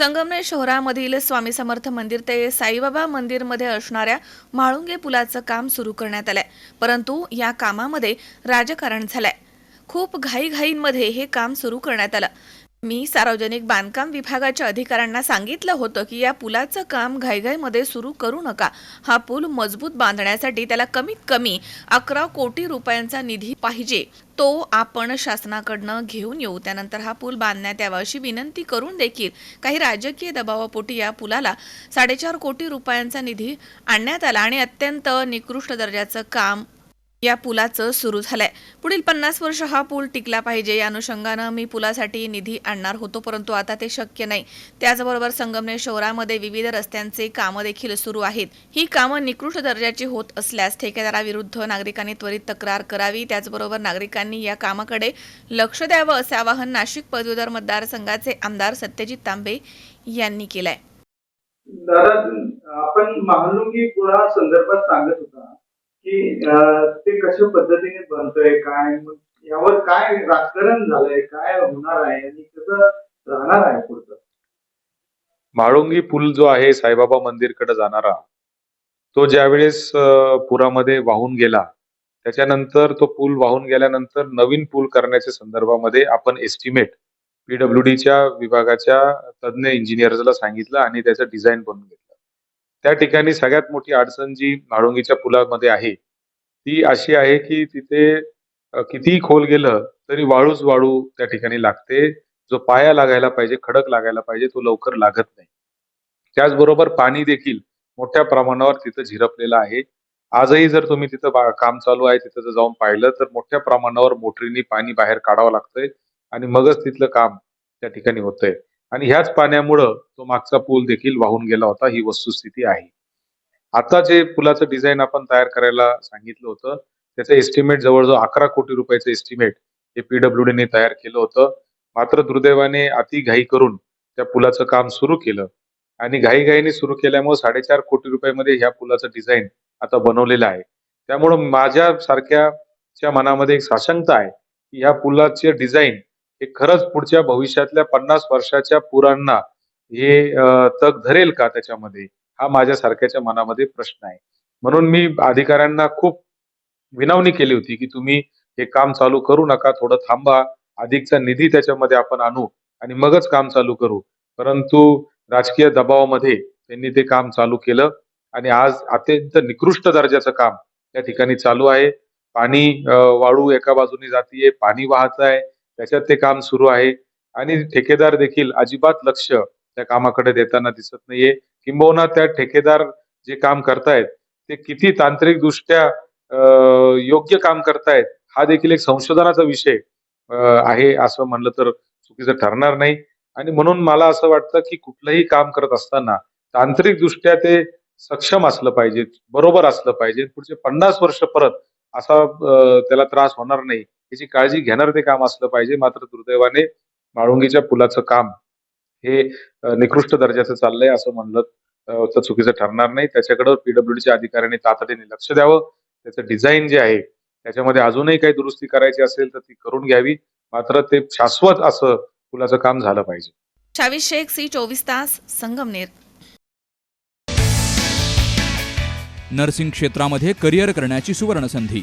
संगमनेर शहरामधील स्वामी समर्थ मंदिर ते साईबाबा मंदिरमध्ये असणाऱ्या म्हाळुंगे पुलाचं काम सुरू करण्यात आलंय. परंतु या कामामध्ये राजकारण झालंय. खूप घाईघाईंमध्ये हे काम सुरू करण्यात आलं. मी सार्वजनिक बांधकाम विभागाच्या अधिकाऱ्यांना सांगितलं होतं की या पुलाचं काम घाईघाईमध्ये सुरू करू नका. हा पूल मजबूत बांधण्यासाठी त्याला कमीत कमी अकरा कोटी रुपयांचा निधी पाहिजे. तो आपण शासनाकडनं घेऊन येऊ. त्यानंतर हा पूल बांधण्यात यावा अशी विनंती करून देखील काही राजकीय दबावापोटी या पुलाला साडेचार कोटी रुपयांचा निधी आणण्यात आला आणि अत्यंत निकृष्ट दर्जाचं काम या पुलाचं सुरू झालंय. पुढील पन्नास वर्ष हा पूल टिकला पाहिजे. या अनुषंगानं मी पुलासाठी निधी आणणार होतो परंतु आता ते शक्य नाही. त्याचबरोबर संगमनेर शहरामध्ये विविध रस्त्यांचे कामं देखील सुरू आहेत. ही कामं निकृष्ट दर्जाची होत असल्यास ठेकेदाराविरुद्ध नागरिकांनी त्वरित तक्रार करावी. त्याचबरोबर नागरिकांनी या कामाकडे लक्ष द्यावं असे आवाहन नाशिक पदवीधर मतदारसंघाचे आमदार सत्यजित तांबे यांनी केलंय. दादा आपण महालुंगी पुळा संदर्भात सांगत होता. की ते कशा पद्धतीने बनतंय काय यावर काय राजकारण झालंय काय होणार आहे आणि कसं राहणार आहे पुढचं? म्हाळुंगी पूल जो आहे साईबाबा मंदिरकडे जाणारा तो ज्यावेळेस पुरामध्ये वाहून गेला त्याच्यानंतर तो पूल वाहून गेल्यानंतर नवीन पूल करण्याच्या संदर्भामध्ये आपण एस्टिमेट पीडब्ल्यूडीच्या विभागाच्या तज्ज्ञ इंजिनियर्सला सांगितलं आणि त्याचं डिझाईन बनवून घेतलं. त्या ठिकाणी सगळ्यात मोठी अडचण जी म्हाळुंगीच्या पुलामध्ये आहे ती अशी आहे की तिथे कितीही खोल गेलं तरी वाळूच वाळू त्या ठिकाणी लागते. जो पाया लागायला पाहिजे खडक लागायला पाहिजे तो लवकर लागत नाही. त्याचबरोबर पाणी देखील मोठ्या प्रमाणावर तिथं झिरपलेलं आहे. आजही जर तुम्ही तिथं काम चालू आहे तिथं जर जाऊन पाहिलं तर मोठ्या प्रमाणावर मोटरीने पाणी बाहेर काढावं लागतंय आणि मगच तिथलं काम त्या ठिकाणी होतंय. आणि ह्याच पाण्यामुळं तो मागचा पूल देखील वाहून गेला होता. ही वस्तुस्थिती आहे. आता जे पुलाचं डिझाईन आपण तयार करायला सांगितलं होतं त्याचं एस्टिमेट जवळजवळ अकरा कोटी रुपयाचं एस्टिमेट हे पीडब्ल्यूडीने तयार केलं होतं. मात्र दुर्दैवाने अति घाई करून त्या पुलाचं काम सुरू केलं. आणि घाईघाईने सुरू केल्यामुळे साडेचार कोटी रुपयामध्ये ह्या पुलाचं डिझाईन आता बनवलेलं आहे. त्यामुळं माझ्या सारख्याच्या मनामध्ये एक साशंकता आहे की ह्या पुलाचे डिझाईन हे खरंच पुढच्या भविष्यातल्या पन्नास वर्षाच्या पुरांना हे तग धरेल का त्याच्यामध्ये? हा माझ्या सारख्याच्या मनामध्ये प्रश्न आहे. म्हणून मी अधिकाऱ्यांना खूप विनवणी केली होती की तुम्ही हे काम चालू करू नका थोडं थांबा अधिकचा निधी त्याच्यामध्ये आपण आणू आणि मगच काम चालू करू. परंतु राजकीय दबावामध्ये त्यांनी ते काम चालू केलं आणि आज अत्यंत निकृष्ट दर्जाचं काम त्या ठिकाणी चालू आहे. पाणी वाळू एका बाजूने जातीये पाणी वाहत आहे त्याच्यात ते काम सुरू आहे. आणि ठेकेदार देखील अजिबात लक्ष त्या कामाकडे देताना दिसत नाहीये. किंबहुना त्या ठेकेदार जे काम करतायत ते किती तांत्रिकदृष्ट्या योग्य काम करतायत हा देखील एक संशोधनाचा विषय आहे असं म्हणलं तर चुकीचं ठरणार नाही. आणि म्हणून मला असं वाटतं की कुठलंही काम करत असताना तांत्रिकदृष्ट्या ते सक्षम असलं पाहिजे बरोबर असलं पाहिजे. पुढचे पन्नास वर्ष परत असा त्याला त्रास होणार नाही. याची काळजी घेणार ते काम असलं पाहिजे. मात्र दुर्दैवाने माळुंगीच्या पुलाचं काम हे निकृष्ट दर्जाचं चाललंय असं म्हणलं तर चुकीचं ठरणार नाही. त्याच्याकडे पीडब्ल्यूडीच्या अधिकाऱ्यांनी तातडीने लक्ष द्यावं. त्याचं डिझाईन जे आहे त्याच्यामध्ये अजूनही काही दुरुस्ती करायची असेल तर ती करून घ्यावी. मात्र ते शाश्वत असं पुलाचं काम झालं पाहिजे. शावीस शेख सी चोवीस तास संगमनेर नर्सिंग क्षेत्रामध्ये करिअर करण्याची सुवर्णसंधी.